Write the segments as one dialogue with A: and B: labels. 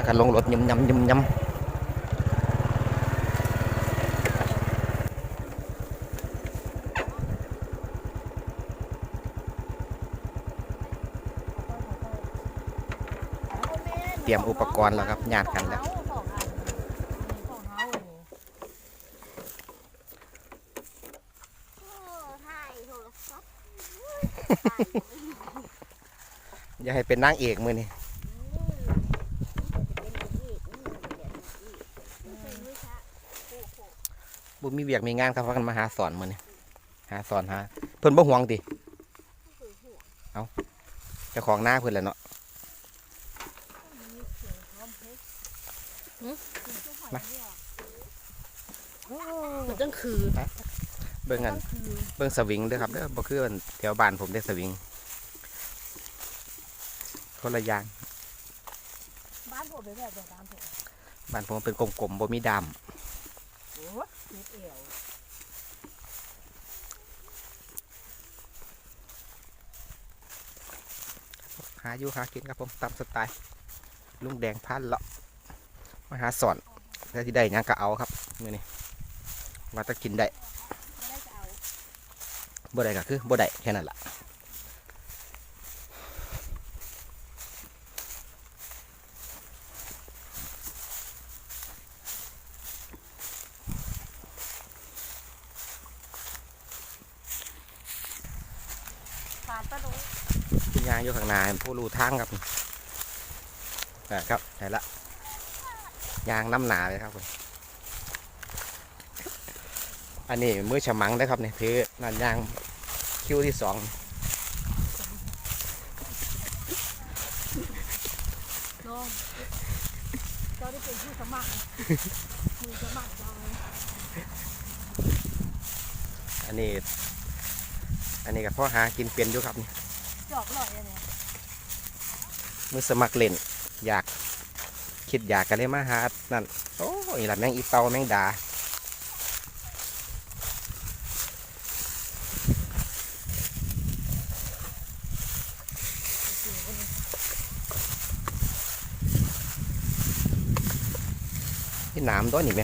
A: ากันลงรถยำยำยำยำเตรียมอุปกรณ์แล้วครับญาติกันแล้วอย่าให้เป็นนางเอกมือนี่ มีเวียกมีงานครับพากันมาหาสอนมือนี่หาสอนหาเพิ่นบ่ห่วงติเอาเจ้าของหน้าเพิ่นแหละเนาะ
B: มันต้องคือ
A: เบิ่งกันเบิ่งสวิงเด้อครับเด้อบ่คืออันแถวบ้านผมได้สวิงคนละอย่าง
B: บ้านผมเป็นแบบเดียวกันผม
A: บ้านผมเป็นกลมๆบ่มีดาม
B: โอ้ เม็ดเอว
A: หาอยู่หากินครับผมตามสไตล์ลุงแดงพันเลาะมาหาสอนแล้วที่ได้หยังก็เอาครับมื้อนี้ว่าจะกินได้
B: ไม่ได้จะเอา
A: บ่ได้ก็คือบ่ได้แค่นั้นล่ะ
B: ผ่านปะหนู
A: พี่ยางอยู่ข้างห น้าผู้รู้ทางครับอ่าครับได้ละยางน้ำหนาเลยครับผมอันนี้มือฉมังได้อครับเนี่ยถือนั่นยางคิวที่สอง
B: น้องเจ้าได้เป็นผู้สมัครมือสมัครเจ้าเลย
A: อันนี้ อันนี้กับพ่อหากินเป็นอยู่ครับนี่
B: จอกหล่อยอะเนี่ย
A: มือสมัครเล่น อยากคิดอยากกันเลยมาหานั่นโอ้ยละแมงอีเปาแมงดาที่นามตัวนี่ไหม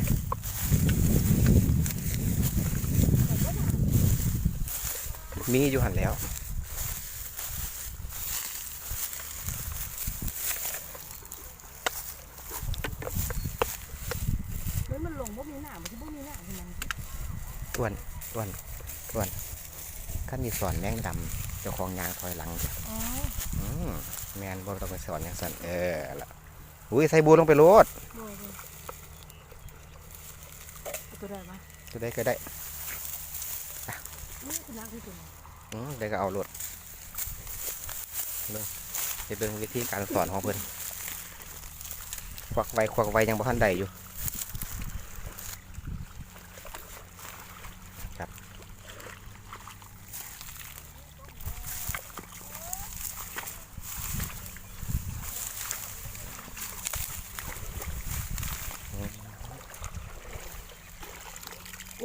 A: มีอยู่หันแล้ว
B: เฮ้ยมันลงพวกมีหนามมันที่พวกมีหนามใช่ไหม
A: อ้วนอ้วนอ้วนขั้นมี สอนแมงดำเจ้าของยางถอยหลัง
B: อ๋อ
A: อืมแมนบ่ต้องไปสอนอย่างสันเออละอุ้ยใส่บูลงไปโลด
B: โดยเลยตัวใดมา
A: จะได้ก็ได้
B: นี่คือนักที่สุด
A: อืมได้ก็เอาโลดเบิ่งไปเบิ่งวิธีการสอนของเพิ่นควักไวควักไวยังบ่ทันได้อยู่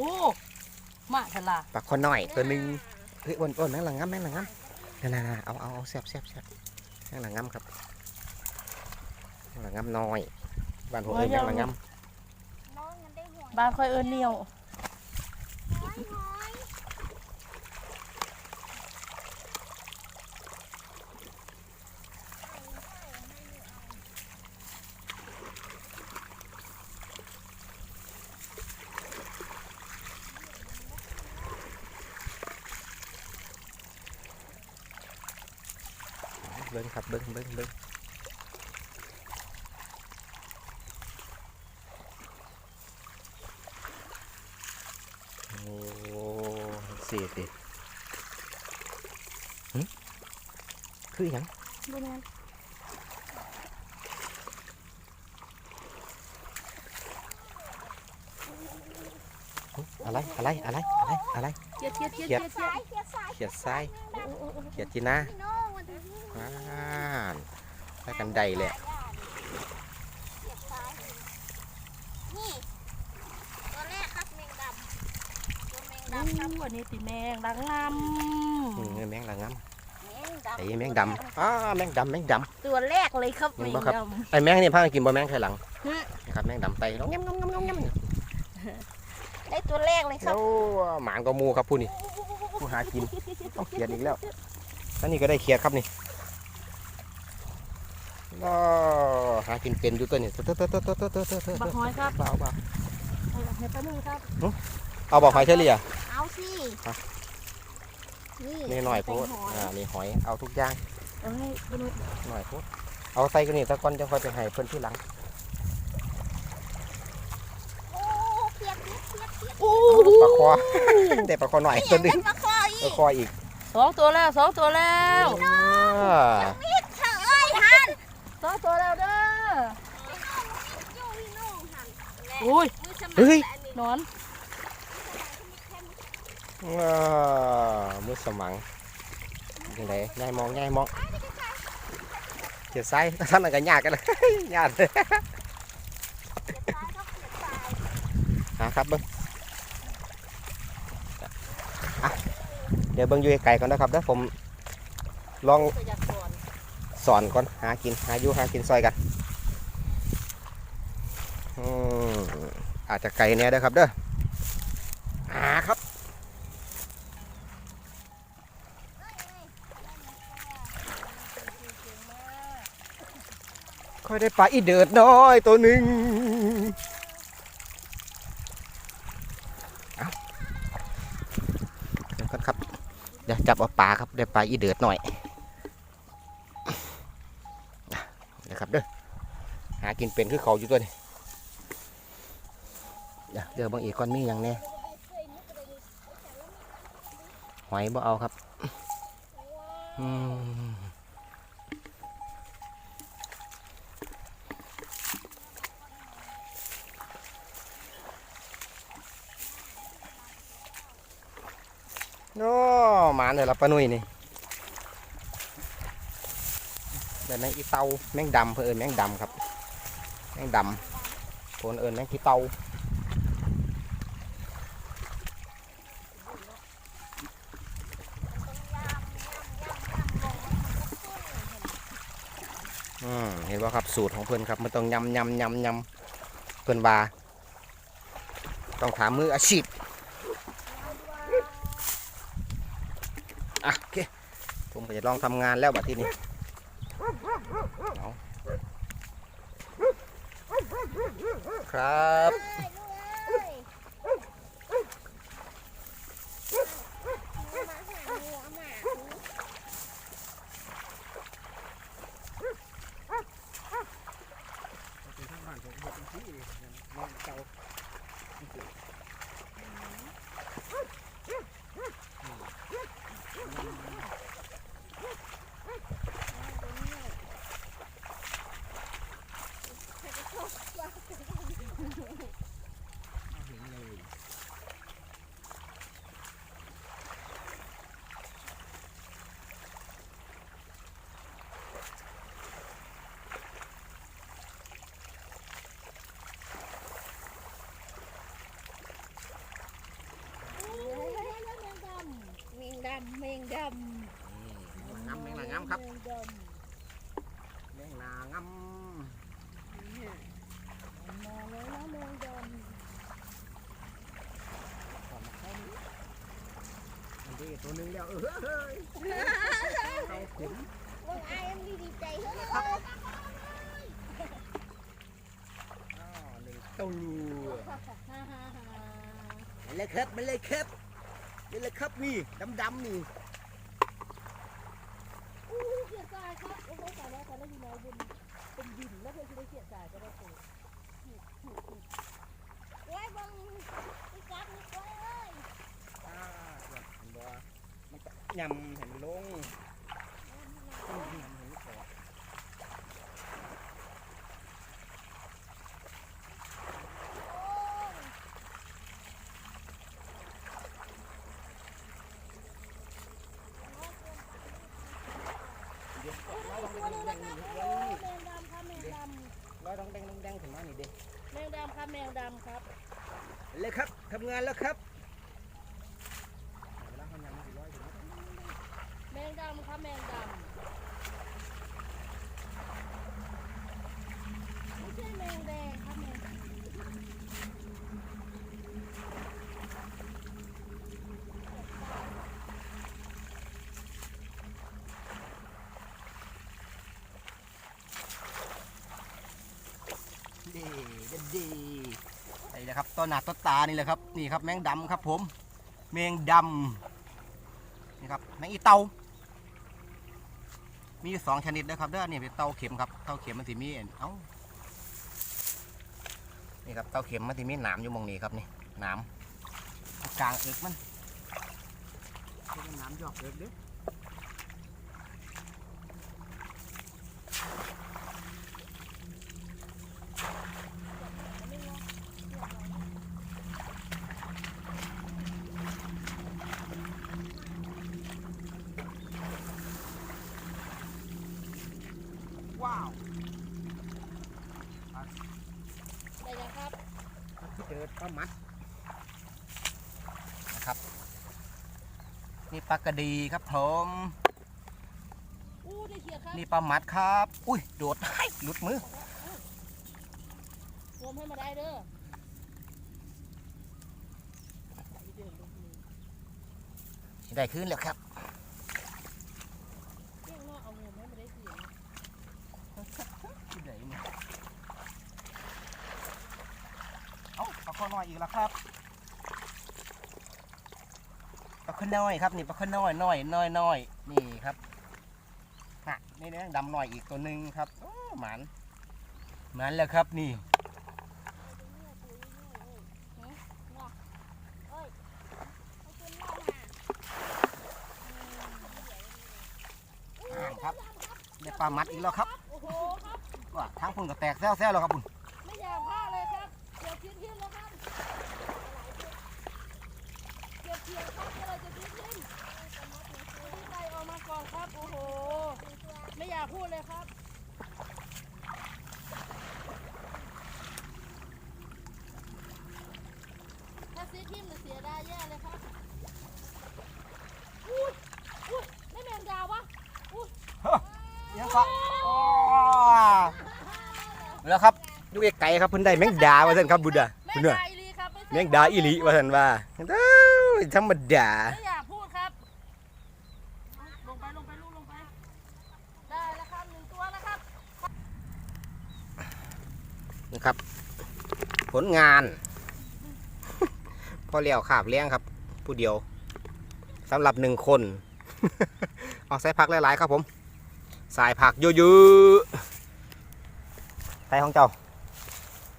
B: อ้มาทลา
A: ปลาคอน้อยตัวหนึงเฮ้ยอ้วนอ้วนแม่งหลังงำแม่งหลังงำนั่นๆๆเอาเอาเอาแซ่บแซ่บแซ่บแม่งหลังงำครับแม่งหลังงำน้อยบ้านผมเอ้ยแม่งหลังงำ
B: บ้านค่อยเอิญเหนียว
A: เบิ้งครับเบิ้งเบิ้งเบิ้งโอ้สี่สิหึคือหยัง
B: บ่ แม่น
A: หึอะไรอะไรอะไรอะไรอะไร
B: เทียดเทียดเทียด
A: เทียด
B: เทียดเทียด
A: เขียดซ้ายเขียดจีน่าอ่านไปกันใดเลยอะ
C: นี่ตัวแรกครับแมงดำตัวแมง
B: อู้
C: ดำครับ
B: อันนี้ติแมงดังล
A: อืมแมงละง
C: แมงด
A: ไอ้แมงดำอ้าแมงดำแมงด
C: ตัวแรกเลยครับ
A: เห็
C: แม
A: น
C: ง
A: ปะครับ
C: ดำ
A: ไอ้แมงนี่พากันกินบ่แมงไทยหลัง
C: ฮะ
A: นะครับแมงดำไตแล้วงำงำงำงำงำำ
C: ได้ตัวแรกเลยครั
A: แล้
C: บ
A: วหมางก็มูครับผู้นี่ผู้หากินต้องเขียดอีกแล้วแล้วนี่ก็ได้เขียดครับนี่ ก็หากินเป็นอยู่ตัวนี่เตอะเตอะเตอะเตอะเตอะเตอะเตอะเตอะ
B: บักหอยครับ
A: เปล่าเปล่า
B: ให้ให้ป้านุ่งครับ
A: เอาบอกหอยเชอรี่อะ
C: เอาสิ
A: ฮะ
C: นี่
A: นี่หน่อยโพด
C: เป็นหอย
A: อ่านี่หอยเอาทุกอย่าง
B: เอาให้ป้านุ่ง
A: หน่อยโพดเอาใส่กันนี่ตะก้อนจะค่อยไปให้เพิ่นที่หลัง
C: โอ้เปียกเปียกเปียกเปียก
B: โอ้
A: ปลาคอ ได้ปลาคอหน่อยตัวหนึง
C: เป็นปลาคออี
A: ปลากคออีก
B: สองตัวแล้วสองตัวแล้ว
A: อ่า
C: เถอะเอ้ยฮัน
B: สองตัวแล้วเด้อ
C: อยู่พี่นุ่งหัน
B: อุ้ย
C: มือสมัคร
A: เฮ้ย
C: และอันนี้
B: หนอน
A: อ่ามือสมังยังไงง่ายมองง่ายมองเจียดไส้ท่านอะไรกันยากกันเลยยากเลย
C: เสียบซ้ายครับเสียบซ้าย
A: หาครับเบิ้งอะเดี๋ยวเบิ้งอยู่ไกลๆก่อนนะครับเดี๋ยวผมลอง
B: ตัวยักษ์ก่อน
A: สอนก่อนหากินหาอยู่หากินซอยกัน อาจจะไกลแน่เด้ครับเด้อหาครับ ค่อยได้ปลาอีเดิดน้อยตัวหนึ่งเอาดี๋ยวก่อนครับ เดี๋ยวจับเอาปลาครับได้ปลาอีเดือดหน่อยนะครับเด้อหากินเป็นคือเขาอยู่ตัวนี้ เดี๋ยวบางอีกก้อนมีอย่างแน่หอยบ่เอาครับโอ้หมาเลยละปะนุ่ยนี่เป็นแมงอีเตาแมงดำเพื่นเอิญแมงดำครับ แมงดำคนเอิญแมงขี้เตา ว่าครับสูตรของเพื่อนครับมันต้องยำยำยำยำเพื่อนว่าต้องถามมืออาชีพอะโอเคผมจะลองทำงานแล้วบัดที่นี้ครับ
C: เอ้ยลูกเอ้ยมาหาหัวหมา เมงดำเมงดำ
A: งำแมงนางำครับ
B: แมงด
A: แมงนางำำ
B: มาแล้วนะแมงด
A: อันนี้ตัวหนึงแล้วเออเฮ้ยเอาขุน
C: ว่าไอ้ยังดีดีใจเฮ้ย
A: อ้าวหนึ่งตัวำ
B: ฮ่าฮ่าฮ่า
A: มาเลยครับมาเลยครับ นี่เลยครับนี่ดำดำๆนี่
B: อู้เสียใจครับโอ้โหตายแล้วตายแล้วอยู่ในบนเป็นดินแล้วเพื่อนที่ได้เสียใจก็ได้เปิด
C: ไว้บังพี่กัดนี่ไว้เอ้ย
A: อ่าเห็นบ่มันยำเห็นลงยำเห็นขอด
B: ตัวนึงนะครับโอ้แมงดำครับแมงดำ
A: ร้อย ดองแดงดองแดงขึ้นมานี่เด้
B: แมงดำครับแมงดำครับ
A: เลยครับทำงานแล้วครับเวลาเขายำมันสิร้อยอยู่นะ
B: แมงดำครับแมงดำ
A: เด็ดดีนี่แหละครับต้นหนาต้นตานี่แหละครับนี่ครับแมงดำครับ ผมแมงดำนี่ครับแมงอีเตามีสองชนิดนะครับเด้อนี่เป็นเตาเข็มครับเตาเข็มมันสิมีเอ้านี่ครับเตาเข็มมันสิมีหนามอยู่มองนี้ครับนี่หนามกลางเอกมันเป็นหนามหยอกเอกเด้อ ว้าว
B: ได้ยังครับ
A: เจอปลามัดนะครับ นี่ ปลากระดีครับผม
B: อู้ได้เขียดครับ
A: นี่ปลามัดครับ อุ้ยโดดให้หลุดมือ
B: รวมให้มาได้เด้อ
A: ได้ขึ้นแล้วครับ
B: เที่ยงนอกเอาเงินให้มาได้เสียง
A: ที่ไหนเนี่ยเอ้าปลาข้อน้อยอีกแล้วครับปลา ข้อน้อยครับนี่ปลาข้อน้อยน้อยน้อยน้อยนี่ครับฮะนี่นะดำหน่อยอีกตัวหนึ่งครับโอ้หมันหมันแล้วครับนี่อ่าครับได้ปลามัดอีกแล้วครับ
B: โอ้โหครับ
A: ว่าทั้งพุ่นก็แตกแซวๆแล้วครับพุ่น
B: ไม่อยากพลาดเลยครับเดี๋ยวทิ้งทิ้งแล้วครับเก็บเขียดครับเดี๋ยวเราจะทิ้งทิ้งที่ใครเอามาก่อนครับ โอ้โห ไม่อยากพูดเลยครับ ถ้าซื้อทิมหรือเสียดายแย่เลยครับ อุ้ยอุ้ยไม่แมงดาวะอุ้ย
A: ยังก็แล้วครับดูไกลๆครับเพิ่นได้แมงดาว่าซั่นครับบุดา
B: แม
A: เพิ่
B: ง
A: นว่า
B: ดาอีหลีครับไใช่
A: แมงดาอีหลีว่าซั่นว่าเอ้ยธรรมดา
B: ไม่อยากพูดครับ ลงไปลงไปลูกลงไป ได้แล้วครับหนึ่งตัวแล้วครับ
A: นะครับ ผลงาน พอเลี้ยวขาบเลี้ยงครับ ผู้เดียวสำหรับหนึ่งคน เอาใส่ผักหลาย ๆ ครับผม สายผักเยอะๆใส่ของเจ้า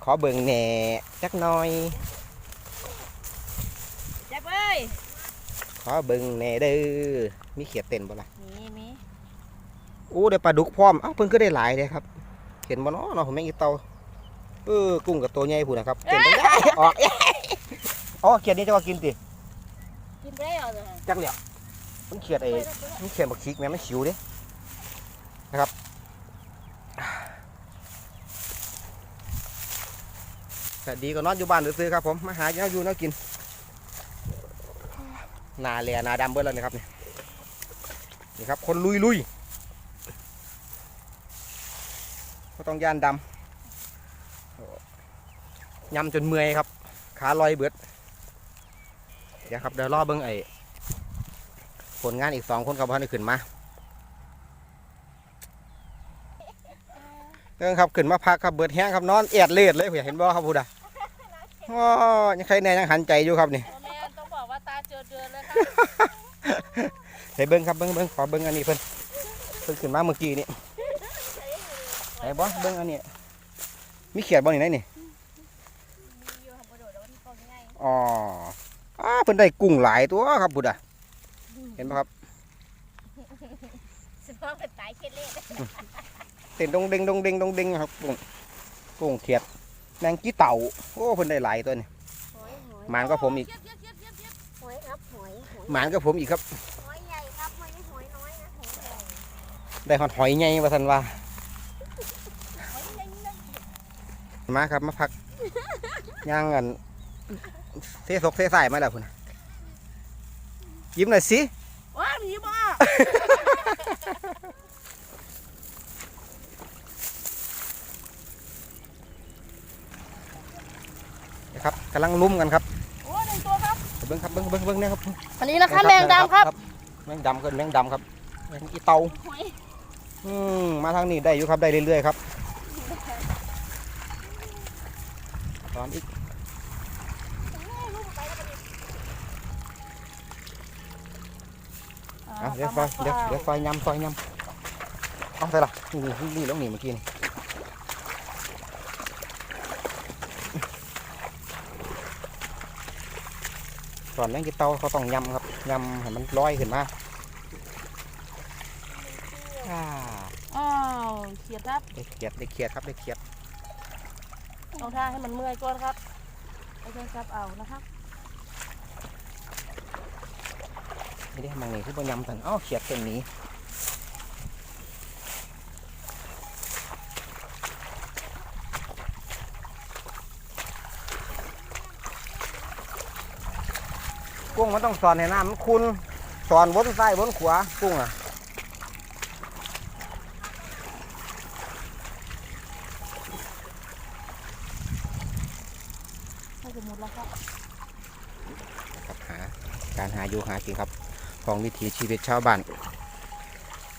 A: ขอเบิ่งแหน่จักหน่อย
B: แจ็คเอ้ย
A: ขอเบิ่งแหน่เด้อมีเขียดเต้นบ่ล่ะ
B: มีมี
A: โอ้ได้ปลาดุกพร้อม เอ้าเพิ่นก็ได้หลายเลยครับ เห็นบ่เนาะเนาะผมแม่งอีเตา เออกุ้งกับตัวใหญ่พูดนะครับเต้นตรงนี้ออกอ๋อเขียดนี่จะว่ากินติ
B: กินได้เหรอเนี่ย
A: จักเหลียวมันเขียดไอ้มันเขียดบักคิกแม่มันขิวเด้นะครับแต่ดีก็นอนอยู่บ้านซื้อๆครับผมมาหาเนาอยู่เนากินหนาแหล่หนาดำเบิ้แล้วนะครับนี่นี่ครับคนลุยลุยก็ต้องย่านดำโอ้ ยำจนเมื่อยครับ ขาลอยเบิด เดี๋ยวครับ เดี๋ยวรอเบิ้งไอ้ผลงานอีกสองคนครับพันได้ขึ้นมาเรื่องครับขึ้นมาพักครับเบิดแห้งครับนอนเอียดเลือดเลยผมอยากเห็นบ่ครับพูดอะว้ายังใครแน่ยังหันใจอยู่ครับนี่
B: โอแมนต้องบอกว่าตาเจอเดือนเลยครับ
A: เฮ้เบิ้งครับเบิ้งเบิ้งขอเบิ้งอันนี้เพิ่นเพิ่นขึ้นมาเมื่อกี้นี่ไหนบ่เบิ้งอันนี้มีเขียดบ่นี่ไหนนี่
C: อยู่ทำประโยชน์แล้วที่ก องง่าย
A: อ๋ออ้าเพิ่นได้กุ้งหลายตัวครับพูดอะเห็นบ่ครับ
C: สภาพเป็นตายเคล็ดเล่
A: เต้นดงเด้งดงเด้งดงเด้งครับกุ้งกุ้งเขียดแมงกี้เต่าโอ้เพิ่นได้หลายตัวนี่
C: หอยหอย
A: หมานก็ผมอีก
B: เทียบเทียบเทียบเทียบเทียบ
C: หอยครับหอยหอย
A: หมานก็ผมอีกครับ
C: หอยใหญ่ครับหอยหอยน้อยนะหอยใหญ่
A: ได้หอดหอยใหญ่ว่าสันว่า
C: หอยใหญ่เลย
A: มาครับมาพักย่างกัน เทศกเทสายมาแล้วคุณยิ้มหน่อยสิ
B: ว้าวหนีบ่
A: นะครับกำลังลุ้มกันครับ
B: โอ้หนึ่งตัวครับ
A: เบิ้งครับเบิ้งเบิ้งเบิ้งเนี่ยครับ
B: อันนี้นะครับแมงดำครับ
A: แมงดำก็แมงดำครับแมงอีเตา
C: หอย
A: อืมมาทางนี้ได้อยู่ครับได้เรื่อยๆครับตอนอีก เอาเดี๋ยวซอยเดี๋ยวเดี๋ยวซอยยำซอยยำเอาใส่ละนี่นี่นี่ลงนี่เมื่อกี้นี่ตอนแมงกีเตาเขาต้องยำครับยำให้มันลอยขึ้นมาอ่า
B: อ้าวเขียดครับ
A: ได้เขียดได้เขียดครับได้เขียด
B: ต้องท่าให้มันเมื่อยก่อนครับไม่ใช่ครับเอานะครับ
A: ไม่ได้ทำมังนี่คือบ่ยำกันอ้าวเขียดเป็นหนี้กุ้งมันต้องสอนให้น้ำมันคุณสอนบนซ้ายบนขวากุ้งอะ
B: ให้สมมติแล้วครับ
A: ครับหาการหาอยู่หากินครับ ของวิถีชีวิตชาวบ้าน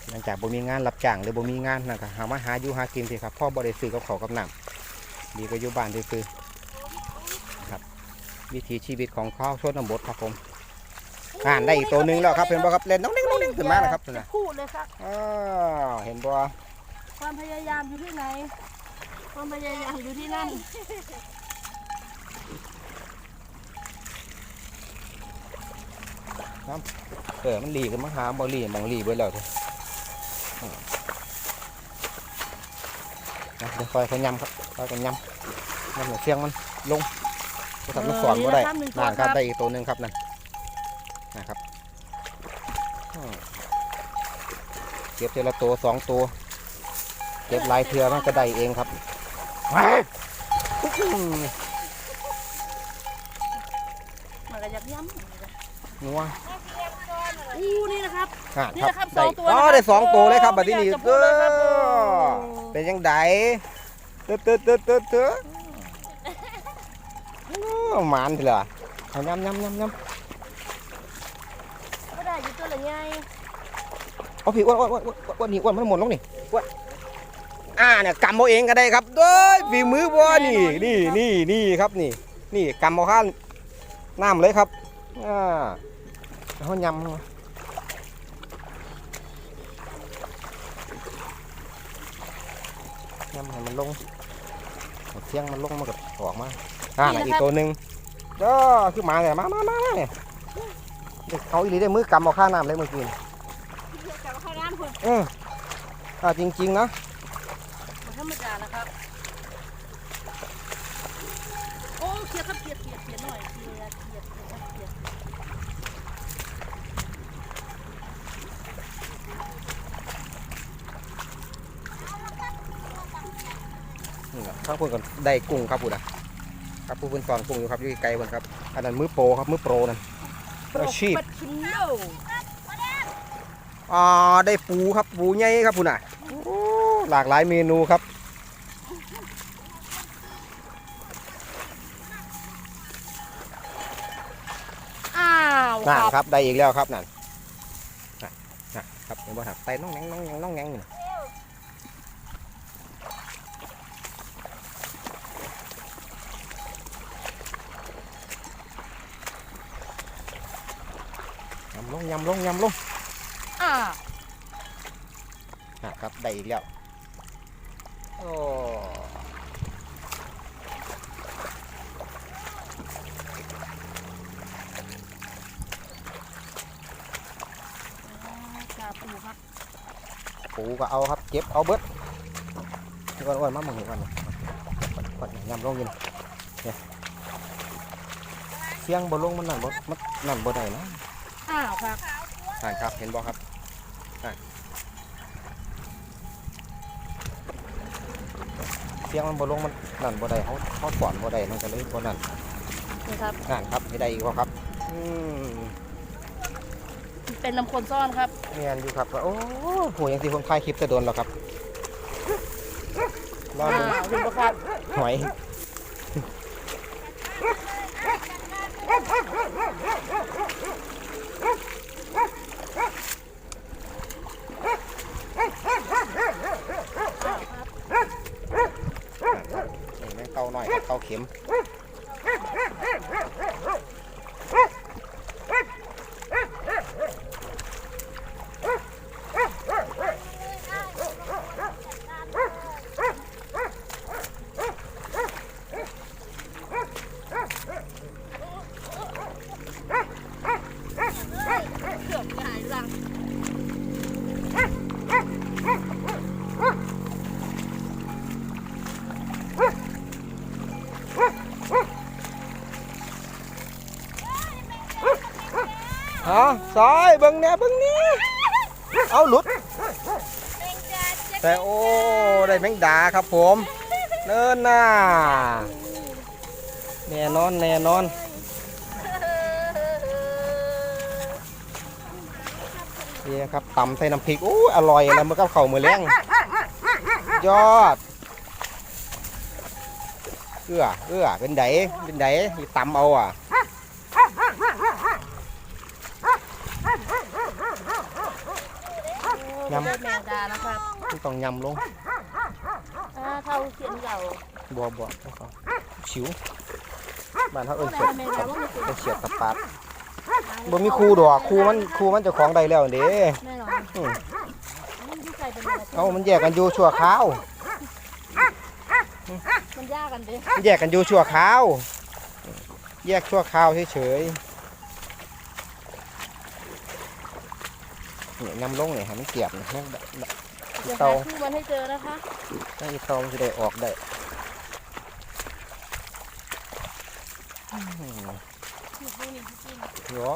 A: หลังจากบ่มีงานรับจ้างหรือบ่มีงานนะครับหามาหาอยู่หากินสิครับพ่อบ่ได้ซื้อกับเขาวกับน้ำดีกว่าอยู่บ้านซื้อๆครับ วิถีชีวิตของข้าวชนบทครับผมอ่านได้อีกตัวหนึ่งแล้วครับเห็นบ่ครับเล่นน้องเด้งน้องเด้งขึ้นมานะครับ
B: จะ
A: นะ
B: พูดเลยครับ
A: อ้าวเห็นบ่
B: ความพยายามอยู่ที่ไหน ความพยายามอยู่ที่นั่น
A: เออ มันหลีกันมาหาบ่หลีมองหลีเบิดแล้วเด้ออืมนะเดี๋ยวคอยเขายำครับคอยกันยำยำหัวเชียงมันลงก็ทำมันสอนบ่ได้
B: เออนี่นะครับหนึ่งตัว
A: นั่นครับ
B: ครับ
A: ได้อีกตัวหนึ่งครับนั่นนะครับอืมเก็บทีละตัวสองตัว เก็บหลายเทือมันก็ได้เองครับว้าวอื้อหือ
B: มันก็ยักย้
A: นัวำ
B: อู้นี่นะครับ
A: อะ
B: นี่
A: ครับ
B: นะครับส
A: ได้
B: องตัว
A: อ๋อ
B: นะครับ
A: ได้สองตัวเลยครับ
B: โอ้
A: บัดนี้นี่
B: ไม่อยากจะพูดเลยครับ
A: เออ
B: โอ้
A: เป็นยังไงเต๊ดเต๊ดเต๊ดเต๊ดเต๊ดโอ้หมานเถอะล่ะเอายำยำยำยำ
B: ก็ได้อยู่ตัวละไง
A: เอาพี่อ้วนอ้วนอ้วนอ้วนอ้วนนี่อ้วนมันหมดแล้วนี่อ้วนอ่าเนี่ยกำเอาเองก็ได้ครับเด้ยฝีมือบ่นี่นี่นี่นี่ครับนี่ นี่กำเอาข้างน้ำเลยครับอ่าเอายำเอา ยำให้มันลงเอาเสียงมันลงมันก็ออกมาอ่าน่ะอีกตัวหนึ่งเด้อคือหมาเลยมามามามาเนี่ยเด็กเขาอีหลีได้มือกำเอาข้างน้ำเลยเมื่อกี้
B: กลับมาเข้าน้ำคุณ
A: เอออ่าจริงๆนะ
B: มันธรรมดานะครับ นี่
A: ครับข้างพุ่นก่อนได้กุ้งครับพุ่นนะครับผู้เพิ่นสอนกุ้งอยู่ครับอยู่ไกลๆพุ่นครับอันนั้นมือโปรครับมือโปรนั่นอาชีพ
B: ปัดชิโน
A: อ่าได้ปูครับปูใหญ่ครับพุ่นน่ะโอ้หลากหลายเมนูครับ
B: อ้าว
A: นั่น
B: ครับ
A: ครับได้อีกแล้วครับนั่นน่ะนะครับเห็นบ่ครับไตน้องแงงน้องแงงน้องแงงนี่ ลงยำลงยำลง
B: อ้าว
A: นะครับได้อีกแล้วโอ้
B: จาปูครับ
A: ปูก็เอาครับเก็บเอาเบิดก่อนก่อนมาหมึงก่อนก่อนยำลงอยินเนี่ยเสียงบนลงมันนั่นบมันนั่นบนได้นะ
B: อ้าวครับ
A: อ่านครับเห็นบ่ครับอะเสียงมันบนลงมันนั่นบนได้เขาเขาสอนบนได้มันก็เลยบนนั่น
B: นี่ครับ
A: นั่นครับให้ได้อีกบ่ครับอืม
B: เป็นน้ำคนซ่อนครับ
A: เนียนอยู่ครับโอ้โหยังสิคนถ่ายคลิปจะโดนหรอครับรอ
B: อ้า
A: ดู
B: วดูบ่ครับ
A: หอย บิ่
B: ง
A: แน่เบิ่งนี่เอาหลุด
C: แต่
A: โอ้ ได้แมงดาครับผมเนินน่าแน่นอนแน่นอนนี่นะครับตำใส่น้ำพริกอู้อร่อยแล้วมันก็เข่ามือแรงยอดเอื้อเอื้อเป็นไดเป็นไดตำเอาอะ ยำ
B: ได้แมงดานะครับ
A: มันต้องยำลง
B: อ่าเท่าเขียนเหล่า
A: บัวบัวเอาเขาชิวบ้านเขาเอิ้น
B: ได้
A: เฉียด
B: แมง
A: ค
B: ดา
A: รับ
B: ว่ามัน
A: เอิ้นเฉียดตะปาดบ่มีครูดอกครูมันครูมันเจ้าของได้แล้วเด้
B: แน่นอน
A: อืม
B: มันที่ใส่เป็นอะไร
A: เอามันแยกกันอยู่ชั่วคราว
B: มันยากกันเด้
A: มันแยกกันอยู่ชั่วคราว แยกชั่วคราวเฉยๆ เนี่ยยำลงเนี่ยให้มันเกียบนะนั่น
B: เดี๋ยว
A: เตา
B: หาคู่มันให้เจอนะคะ
A: นั่นอีเตามันจะได้ออกได้อืม
B: นี่คู่นี่คู่นี่
A: เดี๋ยว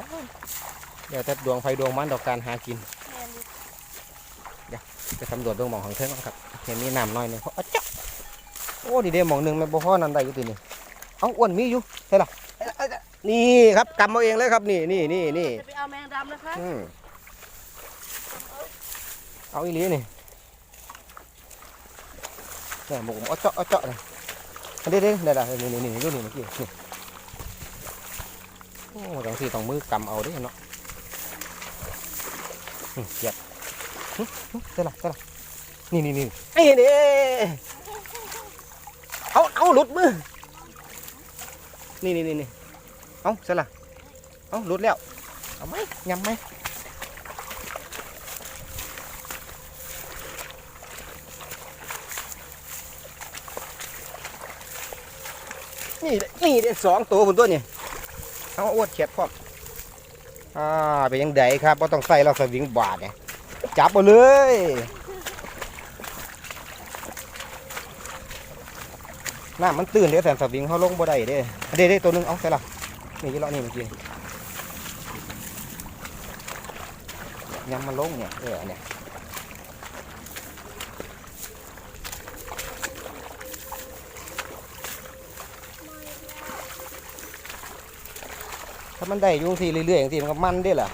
A: เดี๋ยวแต่ดวงไฟดวงมันดอกการหากิน
B: แมนดิ
A: จะสำรวจเบื้องหมองของเทิงก่อนครับเห็นมีน้ำน้อยหนึงเพราะอ๊ะจ๊ะโอ้ดีเด้หมองหนึ่งแม่นบ่พอนั่นได้อยู่ตีนี่เอ้าอ้วนมีอยู่ใช่ล่ะเอ้ยเอ้ยเอ้ยนี่ครับกำเอาเองเลยครับนี่นี่นี่นี่
B: จะไปเอาแมงดำนะคะ
A: อืม เอาอีหลีนี่เนี่ยหมกผมเอาเจาะเอาเจาะเลยอันนี้เด้ได้ได้นี่นี่นี่ดูนี่เมื่อกี้นี่โอ้จังสีต้องมือกำเอาเดิเนาะอืมเหยียบหึหึใช่ล่ะใช่ล่ะนี่นี่นี่ไอ้นี่เอาเอาหลุดมือนี่นี่นี่นี่เอาใช่ล่ะเอาหลุดแล้วเอาไหมยำไหม นี่เด้นี่เด้สองตัวบนตัวนี่เอาอวดเขียดพร้อมอ่าเป็นยังไงครับว่าต้องใส่เราสวิงบาทเนี่ยจับมาเลยน้ำมันตื่นเดี๋ยวแสนสวิงเขาลงบ่ได้เด้เด้เด้ตัวหนึงเอาใส่ละนี่ยี่ลาะนี่เมื่อกี้ยำมันลงเนี่ยเออเนี่ย ถ้ามันได้อยุ่จังทีเรื่อยๆอย่างทีมันก็มันได้ล่ะ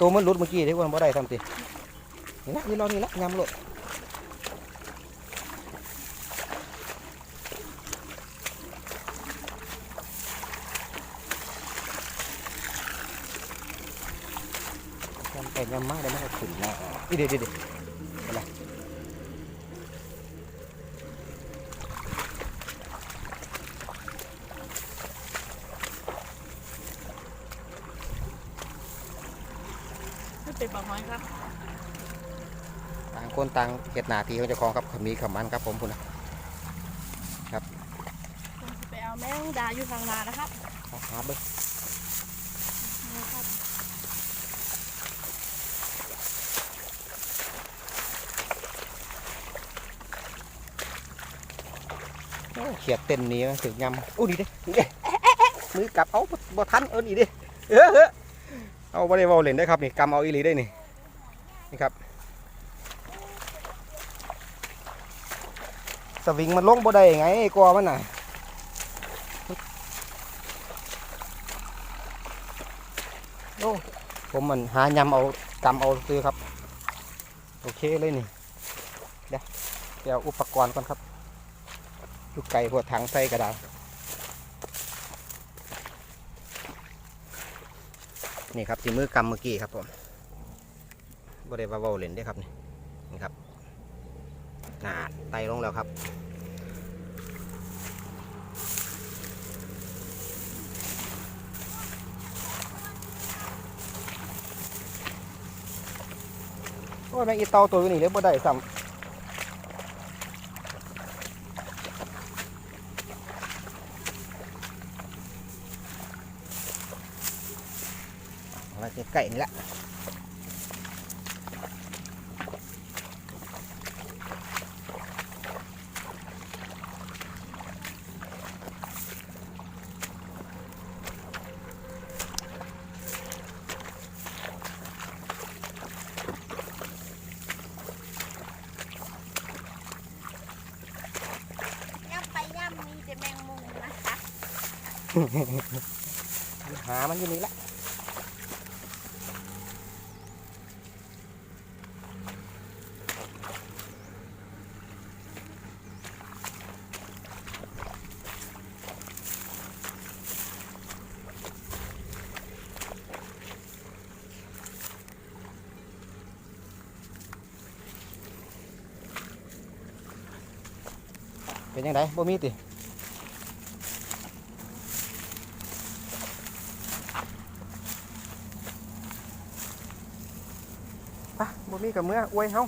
A: ตัวมันหลุดเมื่อกี้ที่ว่าบ่ได้ทำสินี่นะนี่รอนี่ละยำโลด แต่ยำมากเลยมันก็ขึ้นนะนี่เดี๋ยวเดี๋ยวเดี๋ยวอะไร
B: ไม่เป็นปลาหอยครับ
A: ต่างคนต่างเก็ดหนาทีของเจ้าของครับขมีขมันครับผมคุณนะ
B: ผมจะไปเอาแมงดาอยู่ทางนานะครับ
A: เอาหาเบิ้ง
B: นี่ครับ
A: โอ้เขียดเต้นนี้ถึงยำโอ้ดีเด้นี่เด้มือกลับเอาบ่บ่ทันเออนี่เด้เออเออเอาไม่ได้เบาเล่นได้ครับนี่กำเอาอีหลีได้นี่นี่ครับสวิงมันลงบ่ได้ไงกลัวมันน่ะโอ้ผมมันหายำเอากำเอาซื้อครับ โอเคเลยนี่เดี๋ยวเดี๋ยวอุปกรณ์ก่อนครับ ลูกไก่หัวถังใส่กระดาษนี่ครับที่มือกำเมื่อกี้ครับผมบ่ได้ว่าเว้าเลนได้ครับนี่นี่ครับหนาไตลงแล้วครับโอ้ยแมงอีเตาตัวนี้เลยบ่ได้ซ้ำเอา มาใกล้ๆนี่แหละ
C: ย่ำไปย่ำมีแต่แมงมุมนะคะ
A: หามันอยู่นี่แหละ เป็นยังไงบ่มีติปะบ่มีกับเมื่ออวยเฮา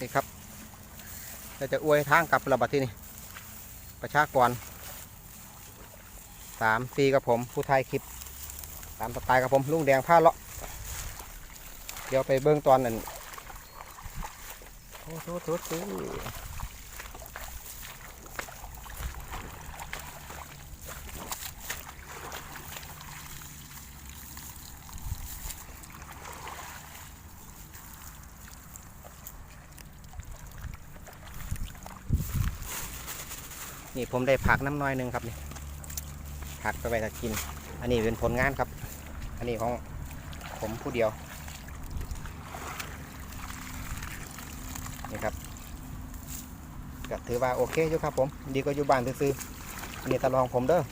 A: นี่ครับเราจะอวยทางกลับระบัดที่นี่ประชากรสามสี่กับผมผู้ไทยคลิป ตามสไตล์กับผมลุงแดงผ้าเลาะ เดี๋ยวไปเบื้องตอนนั้นโอ้โหโถโถนี่ผมได้ผักน้ำน้อยหนึ่งครับนี่ผักไปไปถ้ากิน อันนี้เป็นผลงานครับ อันนี้ของผมผู้เดียว นี่ครับ ก็ถือว่าโอเคอยู่ครับผม ดีกว่าอยู่บ้านซื้อๆอันนี้ตะลองผมเด้อ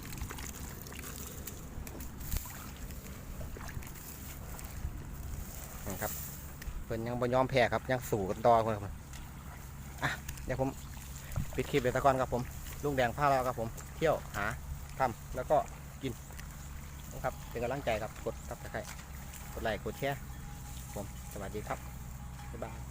A: นะครับเพิ่นยังบ่ยอมแพ้ครับยังสู้กันต่อคนครับอะเดี๋ยวผมปิดคลิปเลยตะกอนครับผมลุงแดงพาเราครับผม เที่ยวหาทำแล้วก็กินนะครับเป็นกำลังใจครับกดซับสไครต์กดไลค์กดแชร์ผมสวัสดีครับบ๊ายบาย